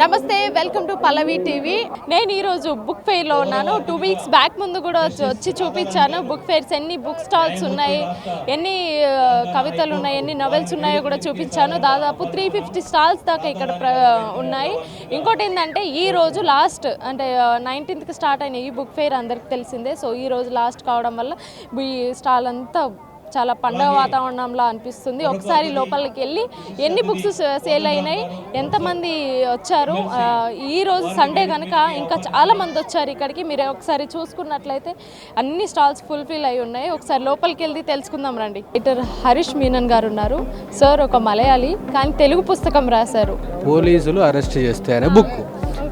నమస్తే welcome to Pallavi TV నేను ఈరోజు బుక్ ఫెయిర్లో ఉన్నాను. టూ వీక్స్ బ్యాక్ ముందు కూడా వచ్చి- వచ్చి చూపించాను. బుక్ ఫెయిర్స్ ఎన్ని బుక్ స్టాల్స్ ఉన్నాయి ఎన్ని కవితలు ఉన్నాయి ఎన్ని నవెల్స్ ఉన్నాయో కూడా చూపించాను. దాదాపు త్రీ ఫిఫ్టీ స్టాల్స్ దాకా ఇక్కడ ఉన్నాయి. ఇంకోటి ఏంటంటే ఈ రోజు లాస్ట్ అంటే నైన్టీన్త్కి స్టార్ట్ అయిన ఈ బుక్ ఫెయిర్ అందరికీ తెలిసిందే. సో ఈ రోజు లాస్ట్ కావడం వల్ల ఈ స్టాల్ అంతా చాలా పండగ వాతావరణంలో అనిపిస్తుంది. ఒకసారి లోపలికి వెళ్ళి ఎన్ని బుక్స్ సేల్ అయినాయి ఎంతమంది వచ్చారు? ఆ, ఈ రోజు సండే కనుక ఇంకా చాలా మంది వచ్చారు ఇక్కడికి. మీరు ఒకసారి చూసుకున్నట్లయితే అన్ని స్టాల్స్ ఫుల్ఫిల్ అయి ఉన్నాయి. ఒకసారి లోపలికి వెళ్ళి తెలుసుకుందాం రండి. రైటర్ హరీష్ మీనన్ గారు ఉన్నారు. సార్ ఒక మలయాళీ కానీ తెలుగు పుస్తకం రాశారు. పోలీసులు అరెస్ట్ చేస్తే అనే బుక్.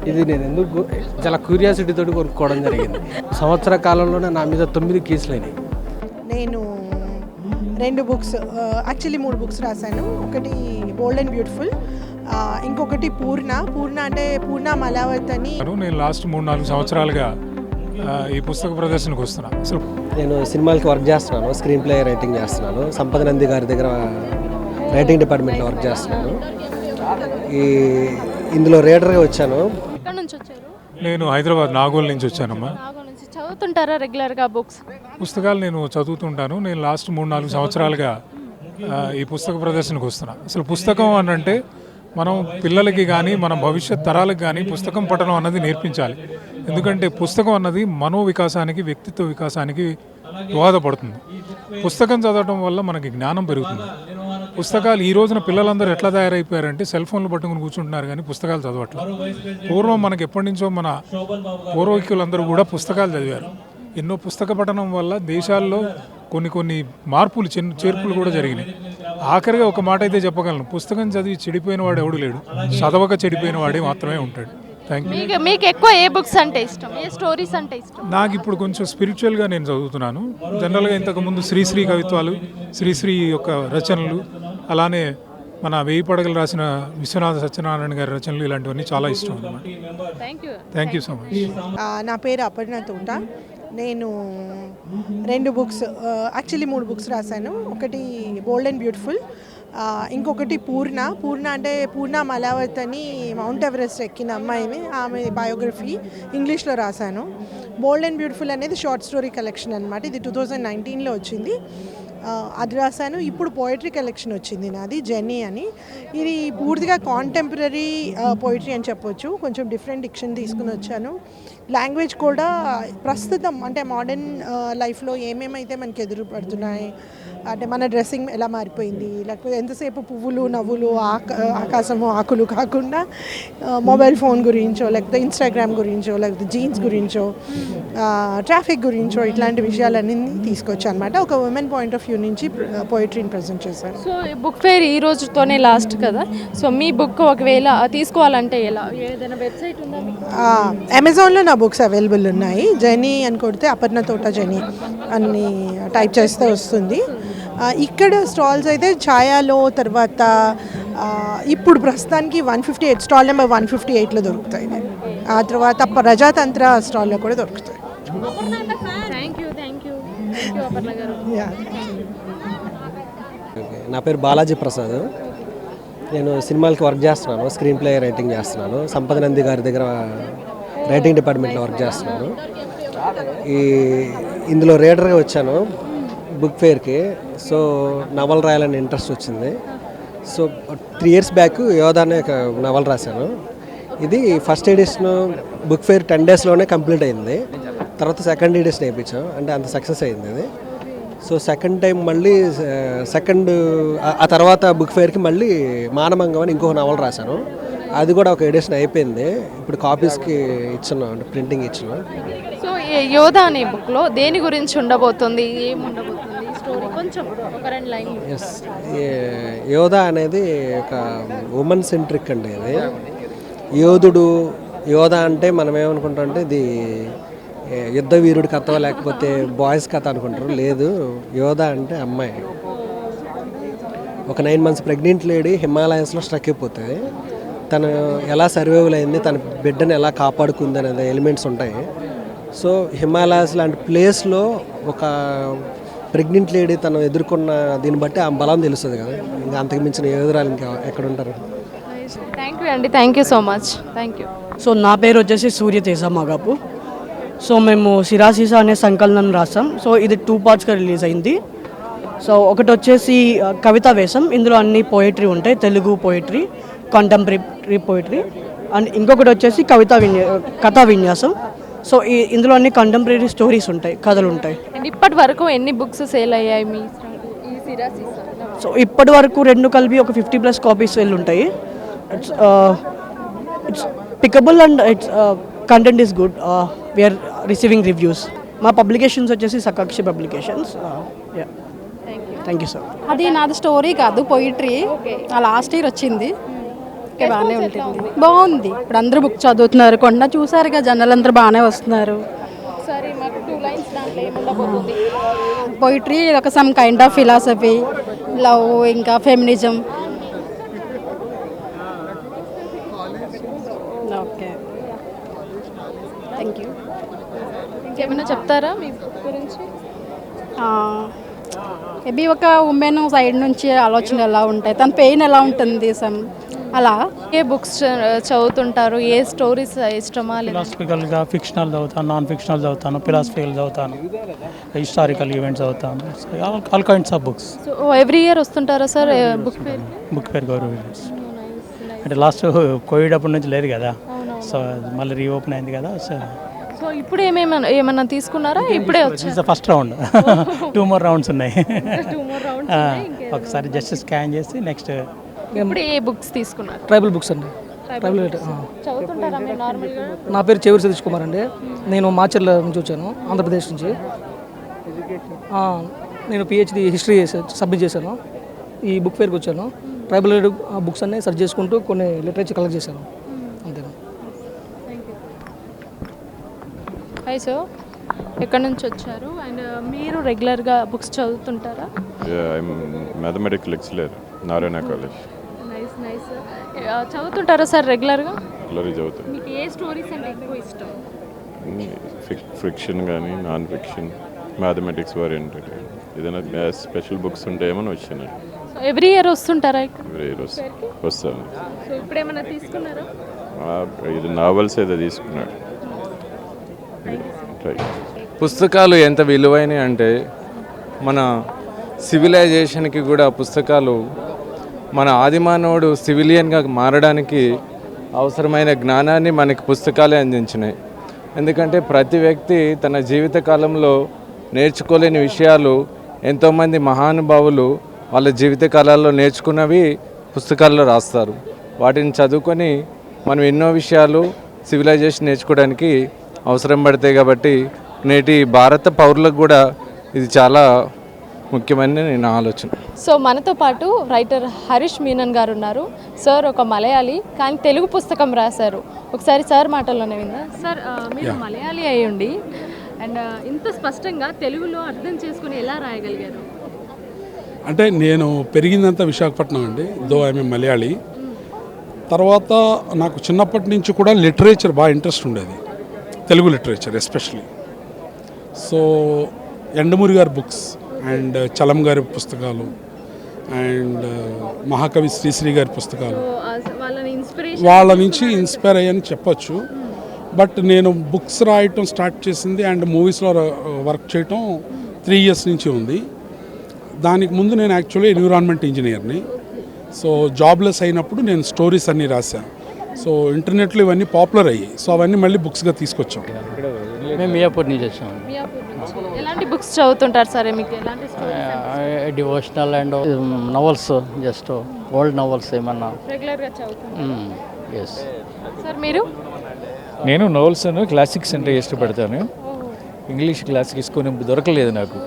ఇది నేను ఎందుకు చాలా క్యూరియాసిటీ తోటి కొనుక్కోవడం జరిగింది. సంవత్సర కాలంలోనే నా మీద తొమ్మిది కేసులు అయినాయి. నేను రెండు బుక్స్ యాక్చువల్లీ మూడు బుక్స్ రాశాను. ఒకటి బోల్డ్ అండ్ బ్యూటిఫుల్ ఇంకొకటి పూర్ణ పూర్ణ అంటే పూర్ణ మలావత్ అని నేను నేను లాస్ట్ మూడు నాలుగు సంవత్సరాలుగా ఈ పుస్తక ప్రదర్శనకు వస్తున్నా. అసలు నేను సినిమాలకి వర్క్ చేస్తున్నాను స్క్రీన్ ప్లే రైటింగ్ చేస్తున్నాను. సంపద నంది గారి దగ్గర రైటింగ్ డిపార్ట్మెంట్లో వర్క్ చేస్తున్నాను. ఈ ఇందులో రీడర్గా వచ్చాను. ఎక్కడి నుంచి వచ్చారు? నేను హైదరాబాద్ నాగోల్ నుంచి వచ్చానమ్మా. చదువుతుంటారా రెగ్యులర్గా బుక్స్ పుస్తకాలు నేను చదువుతుంటాను. నేను లాస్ట్ మూడు నాలుగు సంవత్సరాలుగా ఈ పుస్తక ప్రదర్శనకు వస్తున్నా. అసలు పుస్తకం అని అంటే మనం పిల్లలకి కానీ మన భవిష్యత్ తరాలకు కానీ పుస్తకం పఠనం అన్నది నేర్పించాలి. ఎందుకంటే పుస్తకం అన్నది మనో వికాసానికి వ్యక్తిత్వ వికాసానికి దోహదపడుతుంది. పుస్తకం చదవడం వల్ల మనకి జ్ఞానం పెరుగుతుంది. పుస్తకాలు ఈ రోజున పిల్లలందరూ ఎట్లా తయారైపోయారంటే సెల్ ఫోన్లు పట్టుకుని కూర్చుంటున్నారు కానీ పుస్తకాలు చదవట్లేదు. పూర్వం మనకి ఎప్పటి నుంచో మన పూర్వీకులందరూ కూడా పుస్తకాలు చదివారు. ఎన్నో పుస్తక పఠనం వల్ల దేశాల్లో కొన్ని కొన్ని మార్పులు చిన్న చేర్పులు కూడా జరిగినాయి. ఆఖరిగా ఒక మాట అయితే చెప్పగలను. పుస్తకం చదివి చెడిపోయిన వాడు ఎవడు లేడు. చదవక చెడిపోయిన వాడే మాత్రమే ఉంటాడు. థ్యాంక్ యూ మీకు మీకు ఎక్కువ ఏ బుక్స్ అంటే ఇష్టం? ఏ స్టోరీస్ అంటే ఇష్టం? నాకు ఇప్పుడు కొంచెం స్పిరిచువల్గా నేను చదువుతున్నాను. జనరల్గా ఇంతకుముందు శ్రీశ్రీ కవిత్వాలు శ్రీశ్రీ యొక్క రచనలు అలానే మన వేయి పడగలు రాసిన విశ్వనాథ సత్యనారాయణ గారి రచనలు ఇలాంటివన్నీ చాలా ఇష్టం అన్నమాట. Thank you thank you so much నా పేరు అపర్ణ తోట. నేను రెండు బుక్స్ యాక్చువల్లీ మూడు బుక్స్ రాశాను. ఒకటి బోల్డ్ అండ్ బ్యూటిఫుల్ ఇంకొకటి పూర్ణ పూర్ణ అంటే పూర్ణ మలావత్ అని మౌంట్ ఎవరెస్ట్ ఎక్కిన అమ్మాయిని ఆమె బయోగ్రఫీ ఇంగ్లీష్లో రాశాను. బోల్డ్ అండ్ బ్యూటిఫుల్ అనేది షార్ట్ స్టోరీ కలెక్షన్ అనమాట ఇది టూ థౌజండ్ నైన్టీన్లో వచ్చింది. అది రాశాను. ఇప్పుడు పోయిటరీ కలెక్షన్ వచ్చింది నాది జెనీ అని. ఇది పూర్తిగా కాంటెంపరీ పోయిటరీ అని చెప్పొచ్చు. కొంచెం డిఫరెంట్ డిక్షన్ తీసుకుని వచ్చాను. లాంగ్వేజ్ కూడా ప్రస్తుతం అంటే మోడర్న్ లైఫ్లో ఏమేమైతే మనకి ఎదురుపడుతున్నాయి అంటే మన డ్రెస్సింగ్ ఎలా మారిపోయింది? లేకపోతే ఎంతసేపు పువ్వులు నవ్వులు ఆక ఆకాశము ఆకులు కాకుండా మొబైల్ ఫోన్ గురించో లేకపోతే ఇన్స్టాగ్రామ్ గురించో లేకపోతే జీన్స్ గురించో ట్రాఫిక్ గురించో ఇట్లాంటి విషయాలన్నీ తీసుకొచ్చాను అనమాట ఒక ఉమెన్ పాయింట్ ఆఫ్ వ్యూ నుంచి పోయిటరీని ప్రజెంట్ చేశాను. సో బుక్ ఫేర్ ఈ రోజుతోనే లాస్ట్ కదా? సో మీ బుక్ ఒకవేళ తీసుకోవాలంటే ఎలా? ఏదైనా వెబ్సైట్ ఉందా అమెజాన్లో నా బుక్స్ అవైలబుల్ ఉన్నాయి. జెనీ అని కొడితే అపర్ణ తోట జెనీ అని టైప్ చేస్తే వస్తుంది. ఇక్కడ స్టాల్స్ అయితే ఛాయాలో తర్వాత ఇప్పుడు ప్రస్తుతానికి one fifty eight stall number one fifty ఎయిట్లో దొరుకుతాయి ఆ తర్వాత ప్రజాతంత్ర స్టాల్లో కూడా దొరుకుతాయి. నా పేరు బాలాజీ ప్రసాద్. నేను సినిమాలకి వర్క్ చేస్తున్నాను స్క్రీన్ ప్లే రైటింగ్ చేస్తున్నాను సంపద నంది గారి దగ్గర రైటింగ్ డిపార్ట్మెంట్లో వర్క్ చేస్తున్నాను. ఈ ఇందులో రీడర్గా వచ్చాను. బుక్ ఫేర్కి సో నవల్ రాయాలని ఇంట్రెస్ట్ వచ్చింది. So three years back Yodha అనే ఒక నవల్ రాశాను. ఇది first edition book fair ten డేస్లోనే కంప్లీట్ అయింది. తర్వాత సెకండ్ ఎడిషన్ వేయించాం. అంటే అంత సక్సెస్ అయింది అది సో సెకండ్ టైం మళ్ళీ uh, సెకండ్ ఆ తర్వాత బుక్ ఫేర్కి మళ్ళీ మానమంగం అని ఇంకొక నవల రాశాను. అది కూడా ఒక ఎడిషన్ అయిపోయింది. ఇప్పుడు కాపీస్కి ఇచ్చున్నాం అంటే ప్రింటింగ్ ఇచ్చున్నాం. సో ఈ యోధా అనే బుక్లో దేని గురించి ఉండబోతుంది? ఏం కొంచెం ఒక రెండు ఎస్ యోధా అనేది ఒక ఉమెన్ సెంట్రిక్ అండి ఇది యోధుడు యోధ అంటే మనం ఏమనుకుంటాం అంటే ఇది యుద్ధ వీరుడి కథ లేకపోతే బాయ్స్ కథ అనుకుంటారు. లేదు యోధ అంటే అమ్మాయి. ఒక నైన్ మంత్స్ ప్రెగ్నెంట్ లేడీ హిమాలయన్స్లో స్ట్రక్ అయిపోతుంది. తను ఎలా సర్వైవల్ అయింది తన బిడ్డను ఎలా కాపాడుకుంది అనేది ఎలిమెంట్స్ ఉంటాయి. సో హిమాలయాస్ లాంటి ప్లేస్లో ఒక ప్రెగ్నెంట్ లేడీ తను ఎదుర్కొన్న దీన్ని బట్టి ఆ బలం తెలుస్తుంది కదా. ఇంకా అంతకు మించిన యోధురాలు ఇంకా ఎక్కడ ఉంటారు? థ్యాంక్ యూ అండి. Thank you so much thank you so నా పేరు వచ్చేసి సూర్యతేజ మగాపు. సో మేము సిరాసీసా అనే సంకలనం రాసాం. సో ఇది టూ పార్ట్స్గా రిలీజ్ అయింది. సో ఒకటి వచ్చేసి కవితా వేషం. ఇందులో అన్ని పోయిటరీ ఉంటాయి. Telugu poetry contemporary poetry and ఇంకొకటి వచ్చేసి కవితా విన్యా కథా విన్యాసం. సో ఈ ఇందులో అన్ని కంటెంపరీ స్టోరీస్ ఉంటాయి కథలు ఉంటాయి అండ్ ఇప్పటి వరకు ఎన్ని బుక్స్ సేల్ అయ్యాయి మీ సో ఇప్పటి వరకు రెండు కలిపి ఒక ఫిఫ్టీ ప్లస్ కాపీస్ వెళ్ళి ఉంటాయి. It's it's pickable and it's content is good we're receiving reviews మా పబ్లికేషన్స్ వచ్చేసి సకాక్షి పబ్లికేషన్స్ థ్యాంక్ యూ సార్ అది నాది స్టోరీ కాదు పోయిటరీ ఆ లాస్ట్ ఇయర్ వచ్చింది. ఓకే బాగానే ఉంటుంది. బాగుంది. ఇప్పుడు అందరూ బుక్ చదువుతున్నారు. కొండ చూసారుగా జనాలు అందరూ బాగానే వస్తున్నారు. పోయిటరీ ఒక some kind of philosophy love ఇంకా ఫెమినిజం ఓకే థ్యాంక్ యూ ఇంకేమైనా చెప్తారా మీ గురించి? మేబీ ఒక ఉమెన్ సైడ్ నుంచి ఆలోచన ఎలా ఉంటాయి? తన పెయిన్ ఎలా ఉంటుంది సమ్ అలా ఏ బుక్స్ చదువుతుంటారు? ఏ స్టోరీస్ ఇష్టమా ఫిలాసఫికల్గా ఫిక్షనల్ చదువుతాను నాన్ ఫిక్షనల్ చదువుతాను ఫిలాసఫికల్ చదువుతాను హిస్టారికల్ ఈవెంట్స్ చదువుతాను all kinds of books every year వస్తుంటారా sir book fair book పేరు? గౌరవ్ ఈవెంట్స్ అంటే లాస్ట్ కోవిడ్ అప్పటి నుంచి లేదు కదా. సో మళ్ళీ రీఓపెన్ అయింది కదా సో సో ఇప్పుడు ఏమేమైనా ఏమన్నా తీసుకున్నారా? ఇప్పుడే వచ్చి this the first round two more rounds ఉన్నాయి. ఒకసారి జస్ట్ స్కాన్ చేసి నెక్స్ట్ ఇప్పుడు ఏ బుక్స్ తీసుకున్నారు? ట్రైబల్ బుక్స్ అండి. ట్రైబల్ చదువుతుంటారా మీరు నార్మల్గా? నా పేరు చెవిరి సతీష్ కుమార్ అండి. నేను మాచర్ల నుంచి వచ్చాను ఆంధ్రప్రదేశ్ నుంచి. ఆ, నేను పిహెచ్డి హిస్టరీ సబ్మిట్ చేశాను. ఈ బుక్ ఫేర్కి వచ్చాను. ట్రైబల్ బుక్స్ అన్నీ సెర్చ్ చేసుకుంటూ కొన్ని లిటరేచర్ కలెక్ట్ చేశాను. అంతేనా హాయ్ సో ఎక్కడి నుంచి వచ్చారు? అండ్ మీరు రెగ్యులర్గా బుక్స్ చదువుతుంటారా? Yeah, I'm mathematics lecturer, Narayana College. Nice. చదువుతుంటారా sir రెగ్యులర్గా? Glory చదువుతాను మీకు ఏ స్టోరీస్ అంటే ఎక్కువ ఇష్టం? ఫిక్షన్ కానీ నాన్ ఫిక్షన్ మ్యాథమెటిక్స్ ఓరియంటెడ్. ఏదైనా స్పెషల్ బుక్స్ ఉంటాయేమని వచ్చాను సో ఎవ్రీ ఇయర్ వస్తుంటారా ఇక్కడ వేరే రోజు వస్తాను. సో ఇప్పుడు ఏమైనా తీసుకున్నారా? ఆ, ఇది నావల్స్ ఏదో తీసుకున్నాడు రైట్ పుస్తకాలు ఎంత విలువైనవి అంటే మన సివిలైజేషన్కి కూడా పుస్తకాలు మన ఆదిమానవుడు సివిలియన్గా మారడానికి అవసరమైన జ్ఞానాన్ని మనకి పుస్తకాలే అందించినాయి. ఎందుకంటే ప్రతి వ్యక్తి తన జీవిత కాలంలో నేర్చుకోలేని విషయాలు ఎంతోమంది మహానుభావులు వాళ్ళ జీవిత కాలాల్లో నేర్చుకున్నవి పుస్తకాల్లో రాస్తారు. వాటిని చదువుకొని మనం ఎన్నో విషయాలు సివిలైజేషన్ నేర్చుకోవడానికి అవసరం పడతాయి కాబట్టి నేటి భారత పౌరులకు కూడా ఇది చాలా ముఖ్యమైన నా ఆలోచన. సో మనతో పాటు రైటర్ హరీష్ మీనన్ గారు ఉన్నారు. సార్ ఒక మలయాళీ కానీ తెలుగు పుస్తకం రాశారు. ఒకసారి సార్ మాటల్లోనే విందా. సార్ మీరు మలయాళీ అయ్యండి అండ్ ఇంత స్పష్టంగా తెలుగులో అర్థం చేసుకుని ఎలా రాయగలిగారు? అంటే నేను పెరిగిందంతా విశాఖపట్నం అండి దో ఐఎమ్ మలయాళీ. తర్వాత నాకు చిన్నప్పటి నుంచి కూడా లిటరేచర్ బాగా ఇంట్రెస్ట్ ఉండేది Telugu literature especially. So Yandamuri గారి బుక్స్ అండ్ చలం గారి పుస్తకాలు అండ్ మహాకవి శ్రీశ్రీ గారి పుస్తకాలు. సో, ఆ, వాళ్ళని ఇన్స్పిరేషన్ వాళ్ళ నుంచి ఇన్స్పైర్ అయ్యని చెప్పొచ్చు. బట్ నేను బుక్స్ రాయటం స్టార్ట్ చేసింది అండ్ మూవీస్లో వర్క్ చేయటం త్రీ ఇయర్స్ నుంచి ఉంది. దానికి ముందు నేను యాక్చువల్లీ ఎన్విరాన్మెంట్ ఇంజనీర్ని. సో జాబ్లెస్ అయినప్పుడు నేను స్టోరీస్ అన్నీ రాశాను సో ఇంటర్నెట్లో ఇవన్నీ పాపులర్ అయ్యాయి సో అవన్నీ మళ్ళీ బుక్స్గా తీసుకొచ్చాం. మేము మియాపూర్ నుంచి వచ్చాము మియాపూర్ నుంచి. ఎలాంటి బుక్స్ చదువుతుంటారు సరే? మీకు ఎలాంటి devotional and novels just old novels ఏమన్నా. రెగ్యులర్గా చదువుతుంటారు. ఎస్ సార్ మీరు? నేను నోవెల్స్ క్లాసిక్స్ అంటే ఇష్టపడతాను. ఇంగ్లీష్ క్లాసిక్స్ కొన్ని దొరకలేదు నాకు.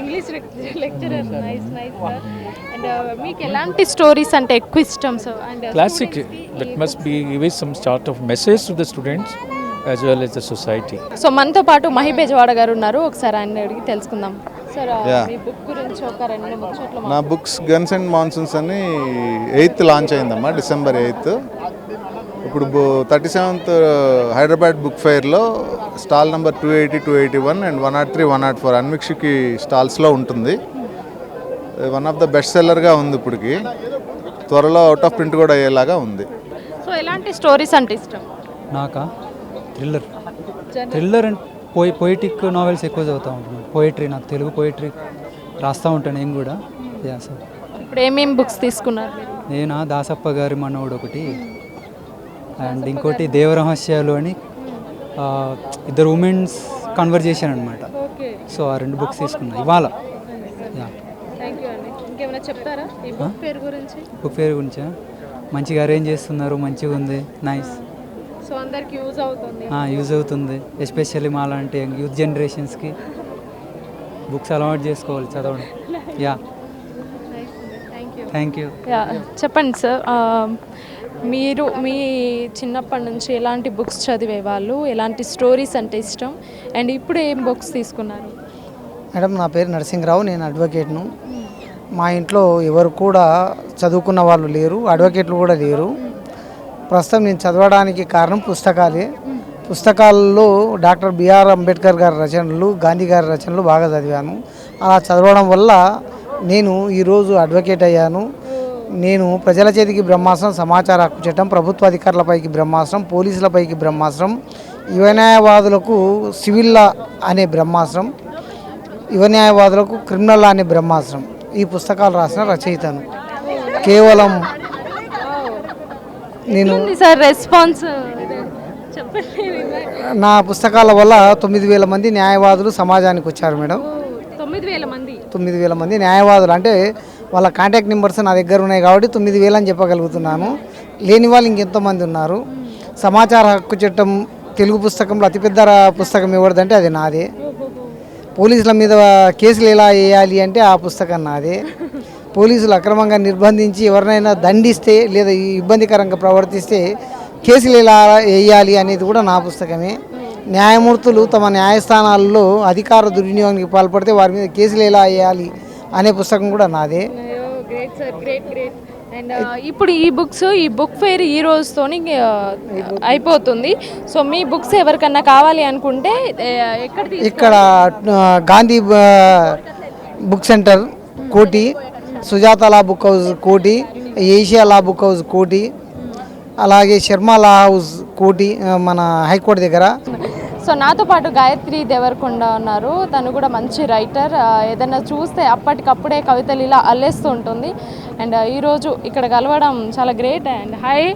English lecturer nice nice sir and మీకు ఎలాంటి స్టోరీస్ అంటే ఎక్కువ ఇష్టం and classic that must be give some sort of message to the students as well as the society so మనతో పాటు మహి బెజవాడ గారు ఉన్నారు. ఒకసారి ఆయన అడిగి తెలుసుకుందాం. సార్ మీ బుక్ గురించి ఒక రెండు ముచ్చట్లు నా బుక్స్ గన్స్ అండ్ మాన్సూన్స్ అని ఎయిత్ లాంచ్ అయిందమ్మా డిసెంబర్ ఎయిత్ ఇప్పుడు thirty seventh Hyderabad book ఫెయిర్లో stall number two eighty two eighty one and one nought three one nought four Anvikshiki స్టాల్స్లో ఉంటుంది. వన్ ఆఫ్ ద బెస్ట్ సెల్లర్గా ఉంది ఇప్పటికి. త్వరలో అవుట్ ఆఫ్ ప్రింట్ కూడా అయ్యేలాగా ఉంది. సో ఎలాంటి స్టోరీస్ అంటే ఇష్టం? నాకా? థ్రిల్లర్ థ్రిల్లర్ అండ్ పోయి పోయిటిక్ నావెల్స్ ఎక్కువ చదువుతూ ఉంటాను. పోయిటరీ నాకు తెలుగు పోయిటరీ రాస్తూ ఉంటాను నేను కూడా. యా సార్ ఇప్పుడు ఏమేమి బుక్స్ తీసుకున్నారు నేనా? దాసప్ప గారి మనవుడు ఒకటి. అండ్ ఇంకోటి దేవరహస్యాలు అని ఇద్దరు ఉమెన్స్ కన్వర్జేషన్ అనమాట సో ఆ రెండు బుక్స్ తీసుకున్నా. ఇవాళ. చెప్తారా? ఈ బుక్ పేరు గురించి? బుక్ పేరు గురించా? మంచిగా అరేంజ్ చేస్తున్నారు మంచిగా ఉంది నైస్ సో అందరికి యూజ్ అవుతుంది. యూజ్ అవుతుంది. ఎస్పెషల్లీ మా లాంటి యూత్ జనరేషన్స్కి బుక్స్ అలవాటు చేసుకోవాలి చదవడం. Yeah. Thank you thank you yeah చెప్పండి సార్. మీరు మీ చిన్నప్పటి నుంచి ఎలాంటి బుక్స్ చదివేవాళ్ళు? ఎలాంటి స్టోరీస్ అంటే ఇష్టం? అండ్ ఇప్పుడు ఏం బుక్స్ తీసుకున్నారు? మేడం నా పేరు నరసింహరావు నేను అడ్వకేట్ను. మా ఇంట్లో ఎవరు కూడా చదువుకున్న వాళ్ళు లేరు అడ్వకేట్లు కూడా లేరు. ప్రస్తుతం నేను చదవడానికి కారణం పుస్తకాలే. పుస్తకాల్లో డాక్టర్ బిఆర్ అంబేద్కర్ గారి రచనలు గాంధీ గారి రచనలు బాగా చదివాను. అలా చదవడం వల్ల నేను ఈరోజు అడ్వకేట్ అయ్యాను. నేను ప్రజల చేతికి బ్రహ్మాస్త్రం సమాచార హక్కు చట్టం ప్రభుత్వ అధికారులపైకి బ్రహ్మాస్త్రం పోలీసులపైకి బ్రహ్మాస్త్రం యువన్యాయవాదులకు సివిల్ లా అనే బ్రహ్మాస్త్రం యువన్యాయవాదులకు క్రిమినల్ లా అనే బ్రహ్మాస్త్రం ఈ పుస్తకాలు రాసిన రచయితను. కేవలం నేను సార్ రెస్పాన్స్? నా పుస్తకాల వల్ల తొమ్మిది వేల మంది న్యాయవాదులు సమాజానికి వచ్చారు మేడం. తొమ్మిది వేల మంది. తొమ్మిది వేల మంది న్యాయవాదులు. అంటే వాళ్ళ కాంటాక్ట్ నెంబర్స్ నా దగ్గర ఉన్నాయి కాబట్టి తొమ్మిది వేలు అని చెప్పగలుగుతున్నాను. లేని వాళ్ళు ఇంకెంతోమంది ఉన్నారు. సమాచార హక్కు చట్టం తెలుగు పుస్తకంలో అతిపెద్ద పుస్తకం ఎవరిదంటే అది నాదే. పోలీసుల మీద కేసులు ఎలా వేయాలి అంటే ఆ పుస్తకం నాదే. పోలీసులు అక్రమంగా నిర్బంధించి ఎవరినైనా దండిస్తే లేదా ఇబ్బందికరంగా ప్రవర్తిస్తే కేసులు ఎలా వేయాలి అనేది కూడా నా పుస్తకమే. న్యాయమూర్తులు తమ న్యాయస్థానాల్లో అధికార దుర్వినియోగానికి పాల్పడితే వారి మీద కేసులు ఎలా వేయాలి అనే పుస్తకం కూడా నాదే. అండ్ ఇప్పుడు ఈ బుక్స్ ఈ బుక్ ఫెయిర్ ఈ రోజుతోని ఆ, అయిపోతుంది. సో మీ బుక్స్ ఎవరికన్నా కావాలి అనుకుంటే ఇక్కడ Gandhi book centre Koti. Sujatha law book house Koti Asia law book house Koti అలాగే శర్మ లా హౌస్ కోటి మన హైకోర్టు దగ్గర. సో నాతో పాటు గాయత్రి దేవరకొండ ఉన్నారు. తను కూడా మంచి రైటర్. ఏదైనా చూస్తే అప్పటికప్పుడే కవితలు ఇలా అల్లేస్తూ ఉంటుంది. అండ్ ఈరోజు ఇక్కడ కలవడం చాలా great. And hi.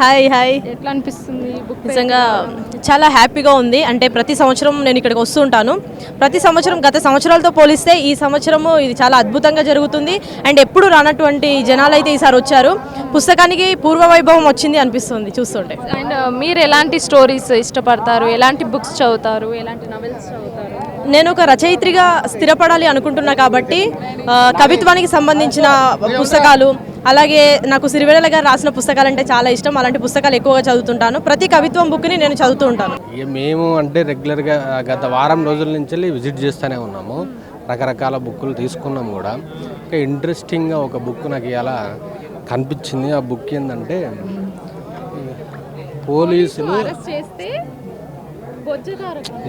Hi hi. ఎట్లా అనిపిస్తుంది నిజంగా చాలా హ్యాపీగా ఉంది. అంటే ప్రతి సంవత్సరం నేను ఇక్కడికి వస్తూ ఉంటాను. ప్రతి సంవత్సరం గత సంవత్సరాలతో పోలిస్తే ఈ సంవత్సరము ఇది చాలా అద్భుతంగా జరుగుతుంది. అండ్ ఎప్పుడు రానటువంటి జనాలు అయితే ఈసారి వచ్చారు పుస్తకానికి పూర్వ వైభవం వచ్చింది అనిపిస్తుంది చూస్తుంటే. అండ్ మీరు ఎలాంటి స్టోరీస్ ఇష్టపడతారు? ఎలాంటి బుక్స్ చదువుతారు? ఎలాంటి నవెల్స్ చదువుతారు? నేను ఒక రచయిత్రిగా స్థిరపడాలి అనుకుంటున్నా కాబట్టి కవిత్వానికి సంబంధించిన పుస్తకాలు అలాగే నాకు సిరివెడల గారు రాసిన పుస్తకాలు అంటే చాలా ఇష్టం. అలాంటి పుస్తకాలు ఎక్కువగా చదువుతుంటాను. ప్రతి కవిత్వం బుక్ని నేను చదువుతూ ఉంటాను. మేము అంటే రెగ్యులర్గా గత వారం రోజుల నుంచి విజిట్ చేస్తూనే ఉన్నాము. రకరకాల బుక్కులు తీసుకున్నాం కూడా. ఇంకా ఇంట్రెస్టింగ్గా ఒక బుక్ నాకు ఇలా కనిపించింది. ఆ బుక్ ఏంటంటే పోలీసులు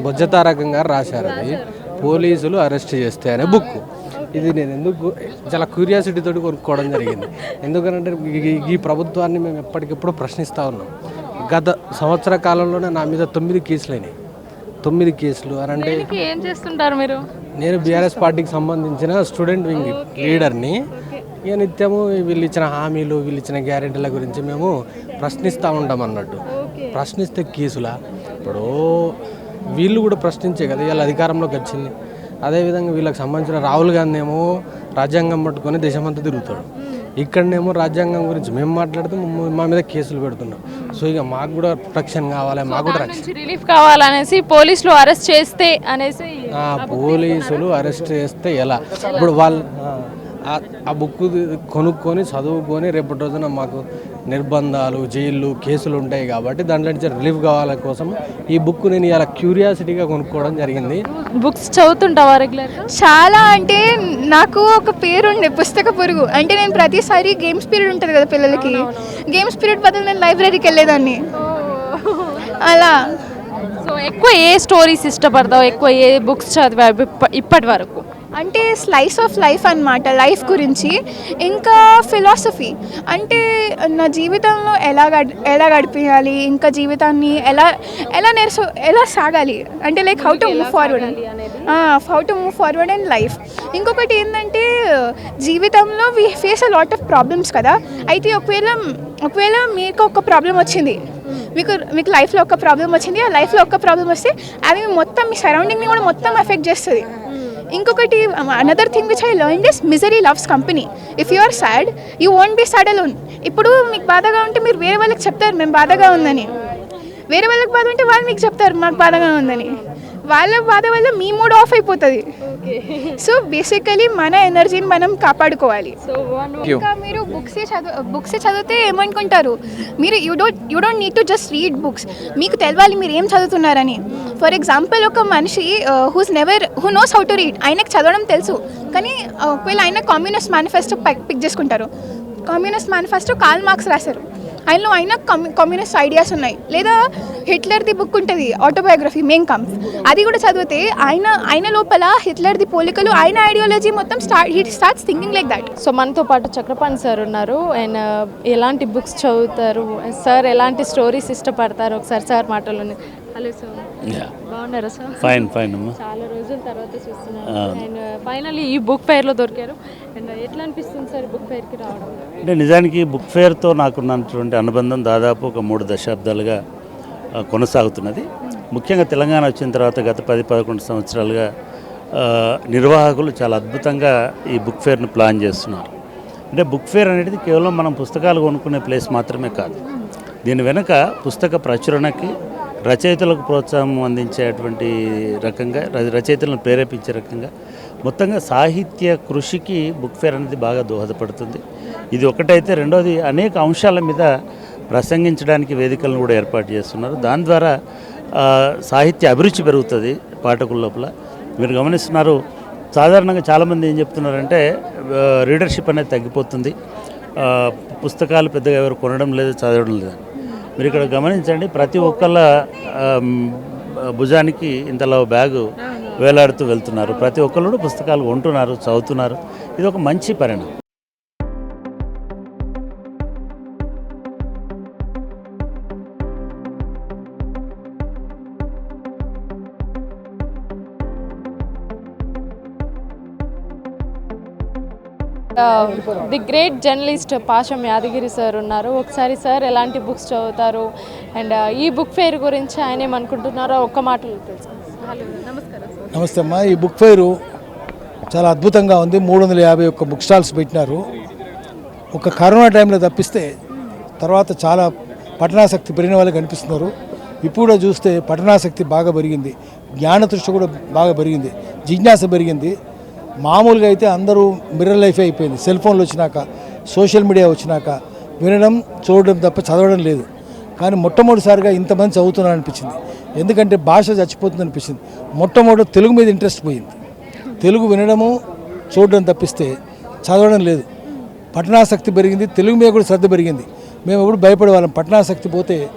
బొజ్జతారకం గారు రాశారు అది. పోలీసులు అరెస్ట్ చేస్తే అనే బుక్. ఇది నేను ఎందుకు చాలా క్యూరియాసిటీ తోటి కొనుక్కోవడం జరిగింది. ఎందుకంటే ఈ- ప్రభుత్వాన్ని మేము ఎప్పటికెప్పుడు ప్రశ్నిస్తూ ఉన్నాం. గత సంవత్సర కాలంలోనే నా మీద తొమ్మిది కేసులు అయినాయి. తొమ్మిది కేసులు అని అంటే ఏం చేస్తుంటారు మీరు? నేను బీఆర్ఎస్ పార్టీకి సంబంధించిన స్టూడెంట్ వింగ్ లీడర్ని. ఇక నిత్యము వీళ్ళు ఇచ్చిన హామీలు వీళ్ళు ఇచ్చిన గ్యారెంటీల గురించి మేము ప్రశ్నిస్తూ ఉంటాం అన్నట్టు. ప్రశ్నిస్తే కేసులా? ఇప్పుడు వీళ్ళు కూడా ప్రశ్నించే కదా వీళ్ళ అధికారంలోకి వచ్చింది. అదేవిధంగా వీళ్ళకి సంబంధించిన రాహుల్ గాంధీ ఏమో రాజ్యాంగం పట్టుకొని దేశమంతా తిరుగుతాడు. ఇక్కడనేమో రాజ్యాంగం గురించి మేము మాట్లాడితే మా మీద కేసులు పెడుతున్నాం. సో ఇక మాకు కూడా ప్రొటెక్షన్ కావాలి మాకు కూడా రక్షణ రిలీఫ్ కావాలనేసి పోలీసులు అరెస్ట్ చేస్తే అనేసి పోలీసులు అరెస్ట్ చేస్తే ఎలా? ఇప్పుడు వాళ్ళు ఆ- ఆ బుక్ కొనుక్కొని చదువుకొని రేపటి రోజున మాకు నిర్బంధాలు జైళ్ళు కేసులు ఉంటాయి కాబట్టి దాంట్లో నుంచి రిలీఫ్ కావాల కోసం ఈ బుక్ నేను ఇలా క్యూరియాసిటీగా కొనుక్కోవడం జరిగింది. బుక్స్ చదువుతుంటావా రెగ్యులర్ చాలా అంటే నాకు ఒక పేరు ఉండే పుస్తక పురుగు. అంటే నేను ప్రతిసారి గేమ్స్ పీరియడ్ ఉంటుంది కదా పిల్లలకి. గేమ్స్ పీరియడ్ బదులు నేను లైబ్రరీకి వెళ్ళేదాన్ని. అలా. సో ఎక్కువ ఏ స్టోరీస్ ఇష్టపడతావు? ఎక్కువ ఏ బుక్స్ ఇప్ప- ఇప్పటి వరకు? అంటే స్లైస్ ఆఫ్ లైఫ్ అన్నమాట లైఫ్ గురించి. ఇంకా ఫిలాసఫీ అంటే నా జీవితంలో ఎలా గడి ఎలా గడిపేయాలి ఇంకా జీవితాన్ని ఎలా ఎలా నేర్చు ఎలా సాగాలి. అంటే like how to move forward how to move forward and life ఇంకొకటి ఏంటంటే జీవితంలో we face a lot of problems కదా. అయితే ఒకవేళ ఒకవేళ మీకు ఒక ప్రాబ్లం వచ్చింది మీకు మీకు లైఫ్లో ఒక ప్రాబ్లం వచ్చింది ఆ లైఫ్లో ఒక ప్రాబ్లం వస్తే అది మొత్తం మీ సరౌండింగ్ని కూడా మొత్తం ఎఫెక్ట్ చేస్తుంది. ఇంకొకటి another thing which I learn this misery loves company if you are sad you won't be sad alone ఇప్పుడు మీకు బాధగా ఉంటే మీరు వేరే వాళ్ళకి చెప్తారు మేము బాధగా ఉందని. వేరే వాళ్ళకి బాధ ఉంటే వాళ్ళు మీకు చెప్తారు మాకు బాధగా ఉందని. వాళ్ళ బాధ వల్ల మీ మూడ్ ఆఫ్ అయిపోతుంది. సో బేసికలీ మన ఎనర్జీని మనం కాపాడుకోవాలి. ఇంకా మీరు బుక్స్ చదువు బుక్స్ చదివితే ఏమనుకుంటారు? మీరు you don't you don't need to just read books మీకు తెలవాలి మీరు ఏం చదువుతున్నారని. ఫర్ ఎగ్జాంపుల్ ఒక మనిషి who's never who knows how to read ఆయనకు చదవడం తెలుసు. కానీ uh, ఒకవేళ ఆయన కమ్యూనిస్ట్ మేనిఫెస్టో పిక్ చేసుకుంటారు. కమ్యూనిస్ట్ మేనిఫెస్టో కాల్ మార్క్స్ రాశారు. ఆయనలో ఆయన కమ్యూనిస్ట్ ఐడియాస్ ఉన్నాయి. లేదా హిట్లర్ది బుక్ ఉంటుంది ఆటోబయోగ్రఫీ మెయిన్ కమ్స్ అది కూడా చదివితే ఆయన ఆయన లోపల హిట్లర్ది పోలికలు ఆయన ఐడియాలజీ మొత్తం start he starts thinking like that so మనతో పాటు చక్రపాణి సార్ ఉన్నారు. అండ్ ఎలాంటి బుక్స్ చదువుతారు? సార్ ఎలాంటి స్టోరీస్ ఇష్టపడతారు? ఒకసారి సార్ మాటలు హలో సార్. బాగున్నారా సార్? Fine, fine అమ్మా. చాలా రోజుల తర్వాత చూస్తున్నాను. Ah. అండ్ ఫైనల్లీ ఈ బుక్ ఫెయిర్లో దొరికారు. అండ్ ఎట్లా అనిపిస్తుంది సార్ బుక్ ఫెయిర్కి రావడం? అంటే నిజానికి బుక్ ఫేర్తో నాకున్నటువంటి అనుబంధం దాదాపు ఒక మూడు దశాబ్దాలుగా కొనసాగుతున్నది. ముఖ్యంగా తెలంగాణ వచ్చిన తర్వాత గత పది పదకొండు సంవత్సరాలుగా నిర్వాహకులు చాలా అద్భుతంగా ఈ బుక్ ఫేర్ను ప్లాన్ చేస్తున్నారు. అంటే బుక్ ఫేర్ అనేది కేవలం మనం పుస్తకాలు కొనుక్కునే ప్లేస్ మాత్రమే కాదు. దీని వెనుక పుస్తక ప్రచురణకి రచయితలకు ప్రోత్సాహం అందించేటువంటి రకంగా రచయితలను ప్రేరేపించే రకంగా మొత్తంగా సాహిత్య కృషికి బుక్ ఫేర్ అనేది బాగా దోహదపడుతుంది. ఇది ఒకటైతే. రెండోది అనేక అంశాల మీద ప్రసంగించడానికి వేదికలను కూడా ఏర్పాటు చేస్తున్నారు. దాని ద్వారా సాహిత్య అభిరుచి పెరుగుతుంది పాఠకుల లోపల. మీరు గమనిస్తున్నారు సాధారణంగా చాలామంది ఏం చెప్తున్నారంటే రీడర్షిప్ అనేది తగ్గిపోతుంది. పుస్తకాలు పెద్దగా ఎవరు కొనడం లేదు చదవడం లేదు. మీరు ఇక్కడ గమనించండి ప్రతి ఒక్కళ్ళ భుజానికి ఇంతలో బ్యాగు వేలాడుతూ వెళ్తున్నారు. ప్రతి ఒక్కళ్ళు పుస్తకాలు కొంటున్నారు చదువుతున్నారు. ఇది ఒక మంచి పరిణామం. The great journalist Pasham Yadagiri sir ఉన్నారు. ఒకసారి సార్ ఎలాంటి బుక్స్ చదువుతారు? అండ్ ఈ బుక్ ఫెయిర్ గురించి ఆయన ఏమనుకుంటున్నారో ఒక్క మాటలో సార్. నమస్తే అమ్మా. ఈ బుక్ ఫైరు చాలా అద్భుతంగా ఉంది. మూడు వందల యాభై ఒక్క బుక్ స్టాల్స్ పెట్టినారు. ఒక కరోనా టైంలో తప్పిస్తే తర్వాత చాలా పఠనాసక్తి పెరిగిన వాళ్ళు కనిపిస్తున్నారు. ఇప్పుడు కూడా చూస్తే పఠనాసక్తి బాగా పెరిగింది. జ్ఞానతృష్టి కూడా బాగా పెరిగింది. జిజ్ఞాస పెరిగింది. మామూలుగా అయితే అందరూ మిర్రర్ లైఫ్ అయిపోయింది. సెల్ ఫోన్లు వచ్చినాక సోషల్ మీడియా వచ్చినాక వినడం చూడడం తప్ప చదవడం లేదు. కానీ మొట్టమొదటిసారిగా ఇంతమంది చదువుతున్నారు అనిపించింది. ఎందుకంటే భాష చచ్చిపోతుంది అనిపించింది. మొట్టమొదటి తెలుగు మీద ఇంట్రెస్ట్ పోయింది. తెలుగు వినడము చూడడం తప్పిస్తే చదవడం లేదు. పఠనాసక్తి పెరిగింది తెలుగు మీద కూడా శ్రద్ధ పెరిగింది. మేము ఎప్పుడు భయపడేవాళ్ళం. పఠనాసక్తి పోతే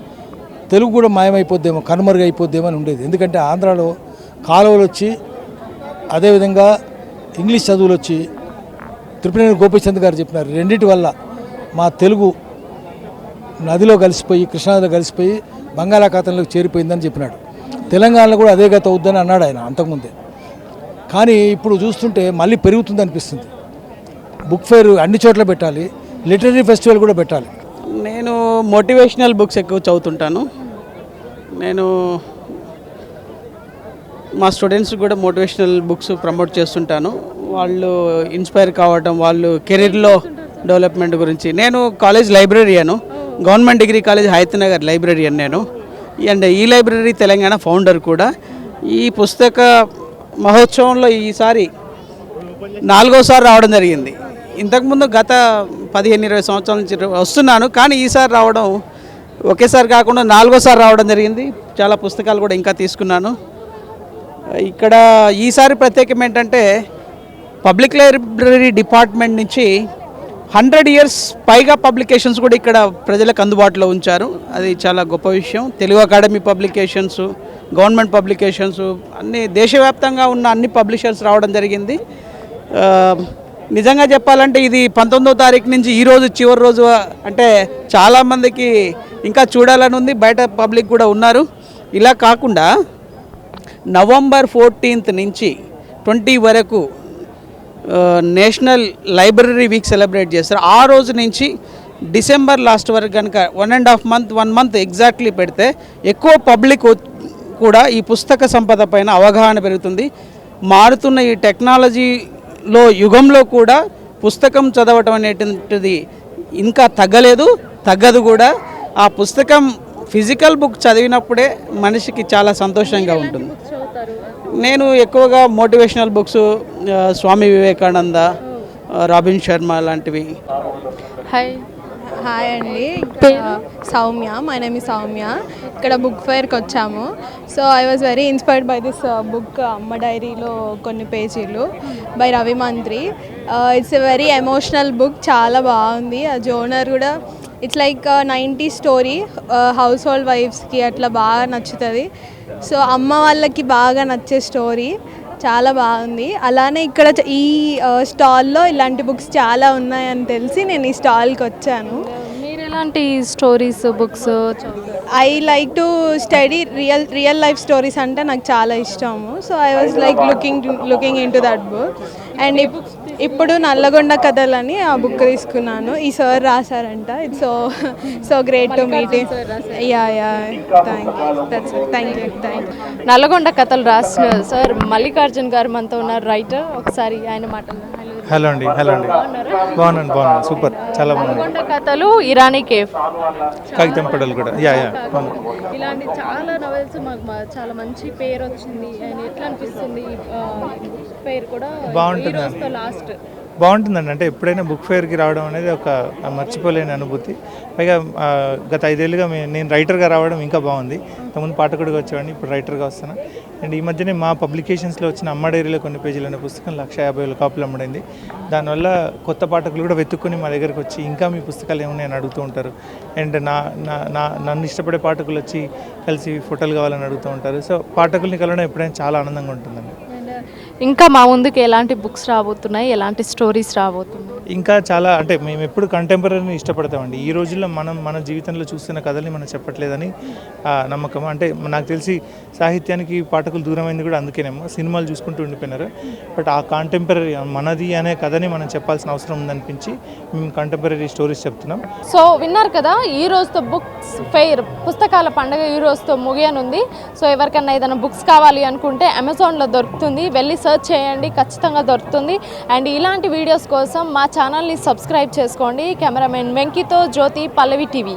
తెలుగు కూడా మాయమైపోద్దేమో కనుమరుగైపోద్దేమో అని ఉండేది. ఎందుకంటే ఆంధ్రాలో కాలువలు వచ్చి అదేవిధంగా ఇంగ్లీష్ చదువులు వచ్చి త్రిపురేణి గోపీచంద్ గారు చెప్పినారు. రెండింటి వల్ల మా తెలుగు నదిలో కలిసిపోయి కృష్ణానదిలో కలిసిపోయి బంగాళాఖాతంలోకి చేరిపోయిందని చెప్పినాడు. తెలంగాణలో కూడా అదే గత అవుద్దని అన్నాడు ఆయన అంతకుముందే. కానీ ఇప్పుడు చూస్తుంటే మళ్ళీ పెరుగుతుంది అనిపిస్తుంది. బుక్ ఫేర్ అన్ని చోట్ల పెట్టాలి లిటరీ ఫెస్టివల్ కూడా పెట్టాలి. నేను మోటివేషనల్ బుక్స్ ఎక్కువ చదువుతుంటాను. నేను మా స్టూడెంట్స్ కూడా మోటివేషనల్ బుక్స్ ప్రమోట్ చేస్తుంటాను. వాళ్ళు ఇన్స్పైర్ కావటం వాళ్ళు కెరీర్లో డెవలప్మెంట్ గురించి. నేను college librarian government degree college Hayathnagar librarian నేను. అండ్ ఈ లైబ్రరీ తెలంగాణ ఫౌండర్ కూడా. ఈ పుస్తక మహోత్సవంలో ఈసారి నాలుగోసారి రావడం జరిగింది. ఇంతకుముందు గత పదిహేను ఇరవై సంవత్సరాల నుంచి వస్తున్నాను. కానీ ఈసారి రావడం ఒకేసారి కాకుండా నాలుగోసారి రావడం జరిగింది. చాలా పుస్తకాలు కూడా ఇంకా తీసుకున్నాను. ఇక్కడ ఈసారి ప్రత్యేకం ఏంటంటే పబ్లిక్ లైబ్రరీ డిపార్ట్మెంట్ నుంచి హండ్రెడ్ ఇయర్స్ పైగా పబ్లికేషన్స్ కూడా ఇక్కడ ప్రజలకు అందుబాటులో ఉంచారు. అది చాలా గొప్ప విషయం. Telugu academy publications government publications అన్ని దేశవ్యాప్తంగా ఉన్న అన్ని పబ్లిషర్స్ రావడం జరిగింది. నిజంగా చెప్పాలంటే ఇది పంతొమ్మిదో తారీఖు నుంచి ఈ రోజు చివరి రోజు అంటే చాలామందికి ఇంకా చూడాలని ఉంది. బయట పబ్లిక్ కూడా ఉన్నారు. ఇలా కాకుండా నవంబర్ ఫోర్టీన్త్ నుంచి ట్వంటీ వరకు నేషనల్ లైబ్రరీ వీక్ సెలబ్రేట్ చేస్తారు. ఆ రోజు నుంచి డిసెంబర్ లాస్ట్ వరకు కనుక one and half month one month exactly పెడితే ఎక్కువ పబ్లిక్ కూడా ఈ పుస్తక సంపద పైన అవగాహన పెరుగుతుంది. మారుతున్న ఈ టెక్నాలజీలో యుగంలో కూడా పుస్తకం చదవటం అనేటువంటిది ఇంకా తగ్గలేదు. తగ్గదు కూడా. ఆ పుస్తకం ఫిజికల్ బుక్ చదివినప్పుడే మనిషికి చాలా సంతోషంగా ఉంటుంది. నేను ఎక్కువగా motivational books Swami Vivekananda Robin Sharma లాంటివి. హాయ్ హాయ్ అండి. Soumya my name Soumya. ఇక్కడ బుక్ ఫేర్కి వచ్చాము. So I was very inspired by this book అమ్మ డైరీలో కొన్ని పేజీలు by Ravi Mantri it's a very emotional book చాలా బాగుంది. ఆ జోనర్ కూడా it's like ninety story household వైఫ్స్కి అట్లా బాగా నచ్చుతుంది. సో అమ్మ వాళ్ళకి బాగా నచ్చే స్టోరీ చాలా బాగుంది. అలానే ఇక్కడ ఈ స్టాల్లో ఇలాంటి బుక్స్ చాలా ఉన్నాయని తెలిసి నేను ఈ స్టాల్కి వచ్చాను. మీరు ఎలాంటి stories books I like to study real real life stories అంటే నాకు చాలా ఇష్టము. So I was like looking looking into that book. And ఇప్పుడు నల్లగొండ కథలని ఆ బుక్ తీసుకున్నాను. ఈ సార్ రాశారంట. It's so so great to meet yeah yeah thank you thank you thank you Nalgonda కథలు రాసిన సార్ మల్లికార్జున్ గారు మనతో ఉన్నారు. రైటర్ ఒకసారి ఆయన మాటలు హలో అండి హలో అండి. బాగున్నాను బాగున్నాను. సూపర్. చాలా బాగుంది నల్లగొండ కథలు ఇరానీ కేఫ్. కాగితం పడలు కూడా. యా యా అవును ఇలాంటి చాలా నవెల్స్ మాకు మా- చాలా మంచి పేరు వచ్చింది అండ్ ఎట్లా అనిపిస్తుంది బుక్ పేరు కూడా బాగుంటుందండి. లాస్ట్. బాగుంటుందండి. అంటే ఎప్పుడైనా బుక్ ఫేర్కి రావడం అనేది ఒక మర్చిపోలేని అనుభూతి. పైగా గత ఐదేళ్ళుగా నేను రైటర్గా రావడం ఇంకా బాగుంది. ఇంతకుముందు పాఠకుడిగా వచ్చేవాడిని ఇప్పుడు రైటర్గా వస్తాను అండ్ ఈ మధ్యనే మా పబ్లికేషన్స్లో వచ్చిన అమ్మ డైరీలో కొన్ని పేజీలు అనే పుస్తకం లక్ష యాభై వేల కాపులు అమ్మడైంది. దానివల్ల కొత్త పాఠకులు కూడా వెతుక్కుని మా దగ్గరకు వచ్చి ఇంకా మీ పుస్తకాలు ఏమున్నాయని అడుగుతూ ఉంటారు. అండ్ నా నా నా నన్ను ఇష్టపడే పాఠకులు వచ్చి కలిసి ఫోటోలు కావాలని అడుగుతూ ఉంటారు. సో పాఠకుల్ని కలవడం ఎప్పుడైనా చాలా ఆనందంగా ఉంటుందండి. ఇంకా మా ముందుకు ఎలాంటి బుక్స్ రాబోతున్నాయి ఎలాంటి స్టోరీస్ రాబోతున్నాయి? ఇంకా చాలా అంటే మేము ఎప్పుడు కంటెంపరీని ఇష్టపడతామండి. ఈ రోజుల్లో మనం మన జీవితంలో చూస్తున్న కథల్ని మనం చెప్పట్లేదని నమ్మకం. అంటే నాకు తెలిసి సాహిత్యానికి పాఠకులు దూరమైంది కూడా అందుకేనేమో సినిమాలు చూసుకుంటూ ఉండిపోయినారు. బట్ ఆ కాంటెంపరీ మనది అనే కథని మనం చెప్పాల్సిన అవసరం ఉందనిపించి మేము కంటెంపరీ స్టోరీస్ చెప్తున్నాం. సో విన్నారు కదా ఈ రోజుతో బుక్స్ ఫెయిర్ పుస్తకాల పండుగ ఈ రోజుతో ముగియనుంది. సో ఎవరికన్నా ఏదైనా బుక్స్ కావాలి అనుకుంటే అమెజాన్లో దొరుకుతుంది. వెళ్ళి సెర్చ్ చేయండి ఖచ్చితంగా దొరుకుతుంది. అండ్ ఇలాంటి వీడియోస్ కోసం మా ఛానల్ని సబ్స్క్రైబ్ చేసుకోండి. కెమెరామెన్ వెంకితో జ్యోతి పల్లవి టీవీ.